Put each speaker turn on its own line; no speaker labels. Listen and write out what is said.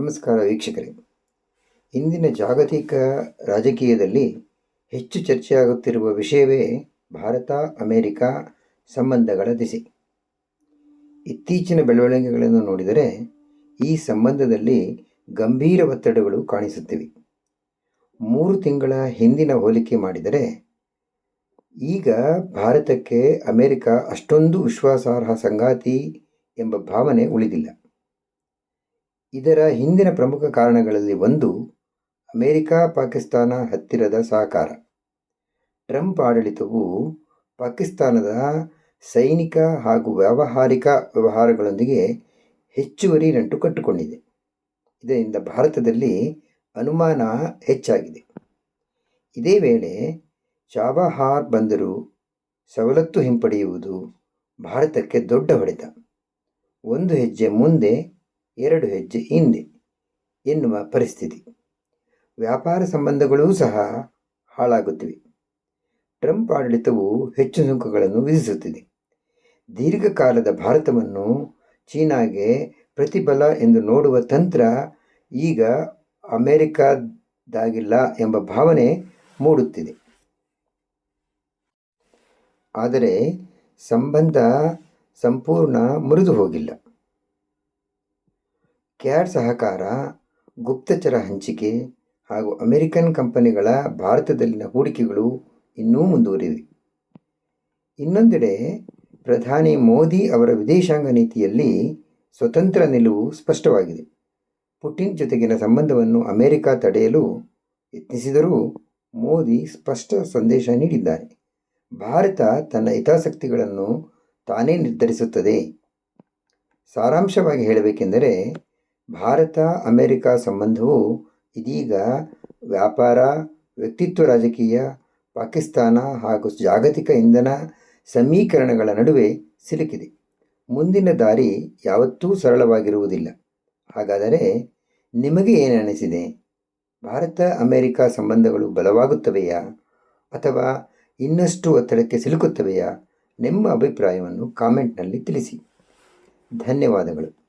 ನಮಸ್ಕಾರ ವೀಕ್ಷಕರೇ. ಇಂದಿನ ಜಾಗತಿಕ ರಾಜಕೀಯದಲ್ಲಿ ಹೆಚ್ಚು ಚರ್ಚೆಯಾಗುತ್ತಿರುವ ವಿಷಯವೇ ಭಾರತ, ಅಮೇರಿಕ ಸಂಬಂಧಗಳ ದಿಸೆ. ಇತ್ತೀಚಿನ ಬೆಳವಣಿಗೆಗಳನ್ನು ನೋಡಿದರೆ ಈ ಸಂಬಂಧದಲ್ಲಿ ಗಂಭೀರ ಒತ್ತಡಗಳು ಕಾಣಿಸುತ್ತಿವೆ. ಮೂರು ತಿಂಗಳ ಹಿಂದಿನ ಹೋಲಿಕೆ ಮಾಡಿದರೆ ಈಗ ಭಾರತಕ್ಕೆ ಅಮೇರಿಕ ಅಷ್ಟೊಂದು ವಿಶ್ವಾಸಾರ್ಹ ಸಂಗಾತಿ ಎಂಬ ಭಾವನೆ ಉಳಿದಿಲ್ಲ. ಇದರ ಹಿಂದಿನ ಪ್ರಮುಖ ಕಾರಣಗಳಲ್ಲಿ ಒಂದು ಅಮೆರಿಕ ಪಾಕಿಸ್ತಾನ ಹತ್ತಿರದ ಸಹಕಾರ. ಟ್ರಂಪ್ ಆಡಳಿತವು ಪಾಕಿಸ್ತಾನದ ಸೈನಿಕ ಹಾಗೂ ವ್ಯಾವಹಾರಿಕ ವ್ಯವಹಾರಗಳೊಂದಿಗೆ ಹೆಚ್ಚುವರಿ ನಂಟು ಕಟ್ಟಿಕೊಂಡಿದೆ. ಇದರಿಂದ ಭಾರತದಲ್ಲಿ ಅನುಮಾನ ಹೆಚ್ಚಾಗಿದೆ. ಇದೇ ವೇಳೆ ಚಾಬಹಾರ್ ಬಂದರು, ಸವಲತ್ತು ಹಿಂಪಡೆಯುವುದು ಭಾರತಕ್ಕೆ ದೊಡ್ಡ ಹೊಡೆತ. ಒಂದು ಹೆಜ್ಜೆ ಮುಂದೆ ಎರಡು ಹೆಜ್ಜೆ ಹಿಂದೆ ಎನ್ನುವ ಪರಿಸ್ಥಿತಿ. ವ್ಯಾಪಾರ ಸಂಬಂಧಗಳೂ ಸಹ ಹಾಳಾಗುತ್ತಿವೆ. ಟ್ರಂಪ್ ಆಡಳಿತವು ಹೆಚ್ಚು ಸುಂಕಗಳನ್ನು ವಿಧಿಸುತ್ತಿದೆ. ದೀರ್ಘಕಾಲದ ಭಾರತವನ್ನು ಚೀನಾಗೆ ಪ್ರತಿಬಲ ಎಂದು ನೋಡುವ ತಂತ್ರ ಈಗ ಅಮೆರಿಕದಾಗಿಲ್ಲ ಎಂಬ ಭಾವನೆ ಮೂಡುತ್ತಿದೆ. ಆದರೆ ಸಂಬಂಧ ಸಂಪೂರ್ಣ ಮುರಿದು ಹೋಗಿಲ್ಲ ಕ್ಯಾಡ್ ಸಹಕಾರ, ಗುಪ್ತಚರ ಹಂಚಿಕೆ ಹಾಗೂ ಅಮೆರಿಕನ್ ಕಂಪನಿಗಳ ಭಾರತದಲ್ಲಿನ ಹೂಡಿಕೆಗಳು ಇನ್ನೂ ಮುಂದುವರಿವೆ ಇನ್ನೊಂದೆಡೆ, ಪ್ರಧಾನಿ ಮೋದಿ ಅವರ ವಿದೇಶಾಂಗ ನೀತಿಯಲ್ಲಿ ಸ್ವತಂತ್ರ ನಿಲುವು ಸ್ಪಷ್ಟವಾಗಿದೆ. ಪುಟಿನ್ ಜೊತೆಗಿನ ಸಂಬಂಧವನ್ನು ಅಮೆರಿಕ ತಡೆಯಲು ಯತ್ನಿಸಿದರೂ ಮೋದಿ ಸ್ಪಷ್ಟ ಸಂದೇಶ ನೀಡಿದ್ದಾರೆ. ಭಾರತ ತನ್ನ ಹಿತಾಸಕ್ತಿಗಳನ್ನು ತಾನೇ ನಿರ್ಧರಿಸುತ್ತದೆ. ಸಾರಾಂಶವಾಗಿ ಹೇಳಬೇಕೆಂದರೆ ಭಾರತ, ಅಮೆರಿಕ ಸಂಬಂಧವು ಇದೀಗ ವ್ಯಾಪಾರ, ವ್ಯಕ್ತಿತ್ವ ರಾಜಕೀಯ, ಪಾಕಿಸ್ತಾನ ಹಾಗೂ ಜಾಗತಿಕ ಇಂಧನ ಸಮೀಕರಣಗಳ ನಡುವೆ ಸಿಲುಕಿದೆ. ಮುಂದಿನ ದಾರಿ ಯಾವತ್ತೂ ಸರಳವಾಗಿರುವುದಿಲ್ಲ. ಹಾಗಾದರೆ ನಿಮಗೆ ಏನು ಅನಿಸಿದೆ? ಭಾರತ, ಅಮೆರಿಕ ಸಂಬಂಧಗಳು ಬಲವಾಗುತ್ತವೆಯಾ? ಅಥವಾ ಇನ್ನಷ್ಟು ಒತ್ತಡಕ್ಕೆ ಸಿಲುಕುತ್ತವೆಯಾ? ನಿಮ್ಮ ಅಭಿಪ್ರಾಯವನ್ನು ಕಾಮೆಂಟ್ನಲ್ಲಿ ತಿಳಿಸಿ. ಧನ್ಯವಾದಗಳು.